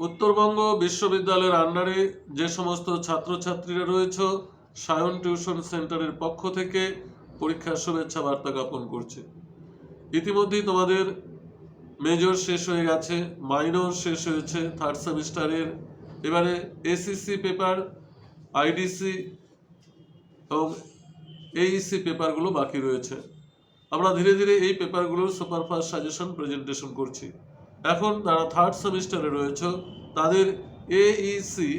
উত্তরবঙ্গ বিশ্ববিদ্যালয়ের আন্ডারে যে সমস্ত ছাত্রছাত্রীরা রয়েছে, সায়ন টিউশন সেন্টারের পক্ষ থেকে পরীক্ষার শুভেচ্ছা বার্তা জ্ঞাপন করছে। ইতিমধ্যেই তোমাদের মেজর শেষ হয়ে গেছে মাইনর শেষ হয়েছে থার্ড সেমিস্টারের। এবারে এসিসি পেপার আইডিসি এবং এইসি পেপারগুলো বাকি রয়েছে। আমরা ধীরে ধীরে এই পেপারগুলোর সুপারফাস্ট সাজেশন প্রেজেন্টেশন করছি। এখন যারা থার্ড সেমিস্টারে রয়েছে, তাদের এইসি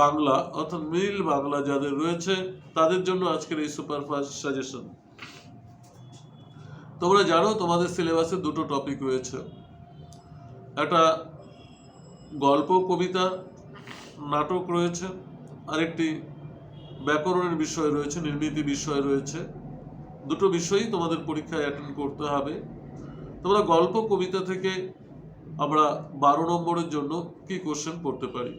বাংলা অর্থাৎ মিল বাংলা যাদের রয়েছে, তাদের জন্য আজকের এই সুপারফাস্ট সাজেশন তোমরা জানো তোমাদের সিলেবাসে দুটো টপিক রয়েছে। একটা গল্প, কবিতা, নাটক রয়েছে, আরেকটি ব্যাকরণের বিষয় রয়েছে, নির্মিতি বিষয় রয়েছে। দুটো বিষয়ই তোমাদের পরীক্ষায় অ্যাটেন্ড করতে হবে। তোমরা গল্প, কবিতা থেকে আমরা বারো নম্বরের জন্য কি কোশ্চেন করতে পারি?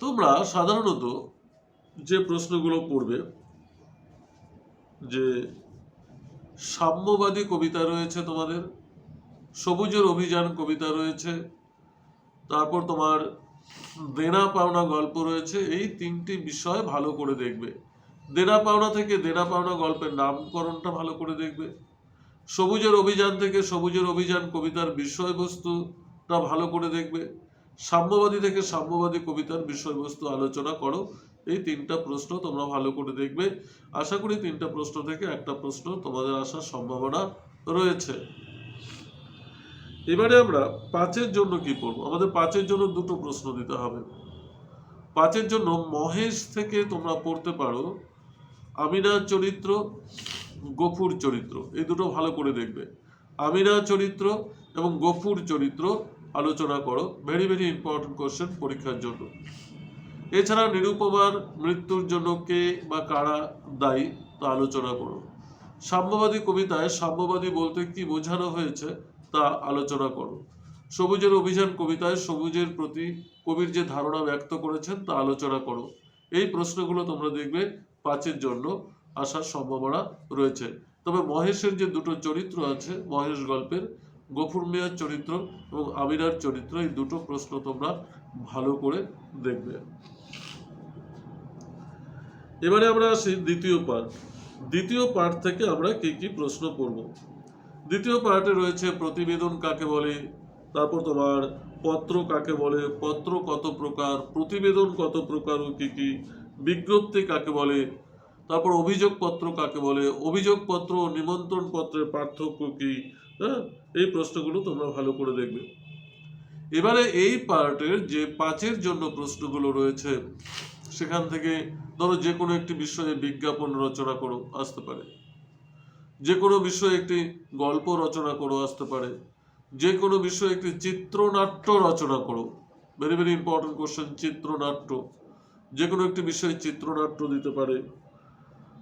তোমরা সাধারণত যে প্রশ্নগুলো পড়বে, যে সাম্যবাদী কবিতা রয়েছে তোমাদের, সবুজের অভিযান কবিতা রয়েছে, তারপর তোমার দেনা পাওনা গল্প রয়েছে, এই তিনটি বিষয় ভালো করে দেখবে। দেনা পাওনা থেকে দেনা পাওনা গল্পের নামকরণটা ভালো করে দেখবে। সবুজের অভিযান থেকে সবুজের অভিযান, কবিতার বিষয়বস্তুটা ভালো করে দেখবে। সাম্যবাদী থেকে সাম্যবাদী কবিতার বিষয়বস্তু আলোচনা করো। এই তিনটা প্রশ্ন তোমরা ভালো করে দেখবে। আশা করি তিনটা প্রশ্ন থেকে একটা প্রশ্ন তোমাদের আসার সম্ভাবনা রয়েছে। এবারে আমরা পাঁচের জন্য কি পড়ব? আমাদের পাঁচের জন্য দুটো প্রশ্ন দিতে হবে। পাঁচের জন্য মহেশ থেকে তোমরা পড়তে পারো। আমিনার চরিত্র গফুর চরিত্র, এই দুটো ভালো করে দেখবে। আমিনা চরিত্র এবং গফুর চরিত্র আলোচনা করো ভেরি ভেরি ইম্পর্টেন্ট কোশ্চেন পরীক্ষার জন্য। এছাড়া নিরুপমার মৃত্যুর জন্য কে বা কারা দায়ী তা আলোচনা করো। সাম্যবাদী কবিতায় সাম্যবাদী বলতে কি বোঝানো হয়েছে তা আলোচনা করো। সবুজের অভিযান কবিতায় সবুজের প্রতি কবির যে ধারণা ব্যক্ত করেছেন তা আলোচনা করো। এই প্রশ্নগুলো তোমরা দেখবে পাঁচের জন্য। আসার সম্ভাবনা রয়েছে। তবে মহেশের যে দুটো চরিত্র আছে, মহেশ গল্পের, গফুর মিয়ার চরিত্র এবং আমিরার চরিত্র, এই দুটো প্রশ্ন তোমরা ভালো করে দেখবে। এবারে আমরা আসি দ্বিতীয় পার্ট দ্বিতীয় পার্ট থেকে আমরা কি কি প্রশ্ন পড়ব দ্বিতীয় পার্টে রয়েছে প্রতিবেদন কাকে বলে, তারপর তোমার পত্র কাকে বলে, পত্র কত প্রকার, প্রতিবেদন কত প্রকার ও কি কি, বিজ্ঞপ্তি কাকে বলে তারপর অভিযোগপত্র কাকে বলে? অভিযোগপত্র নিমন্ত্রণ পত্রের পার্থক্য কি? হ্যাঁ এই প্রশ্নগুলো তোমরা ভালো করে দেখবে। এবারে এই পার্টের যে পাঁচের জন্য প্রশ্নগুলো রয়েছে, সেখান থেকে ধরো যে কোনো একটি বিষয়ে বিজ্ঞাপন রচনা করো, আসতে পারে। যে কোনো বিষয়ে একটি গল্প রচনা করো, আসতে পারে। যে কোনো বিষয়ে একটি চিত্রনাট্য রচনা করো ভেরি ভেরি ইম্পর্টেন্ট কোশ্চেন চিত্রনাট্য। যে কোনো একটি বিষয়ে চিত্রনাট্য দিতে পারে।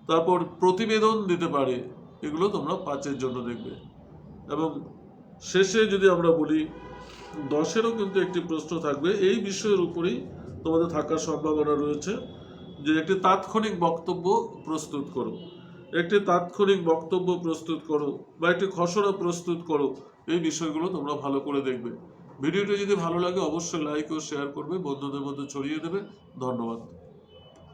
তারপর প্রতিবেদন দিতে পারে, এগুলো তোমরা পাঁচের জন্য দেখবে। এবং শেষে যদি আমরা বলি, দশেরও কিন্তু একটি প্রশ্ন থাকবে, এই বিষয়ের উপরেই তোমাদের থাকার সম্ভাবনা রয়েছে যে একটি তাৎক্ষণিক বক্তব্য প্রস্তুত করো। একটি তাৎক্ষণিক বক্তব্য প্রস্তুত করো বা একটি খসড়া প্রস্তুত করো, এই বিষয়গুলো তোমরা ভালো করে দেখবে। ভিডিওটি যদি ভালো লাগে, অবশ্যই লাইক ও শেয়ার করবে, বন্ধুদের মধ্যে ছড়িয়ে দেবে। ধন্যবাদ।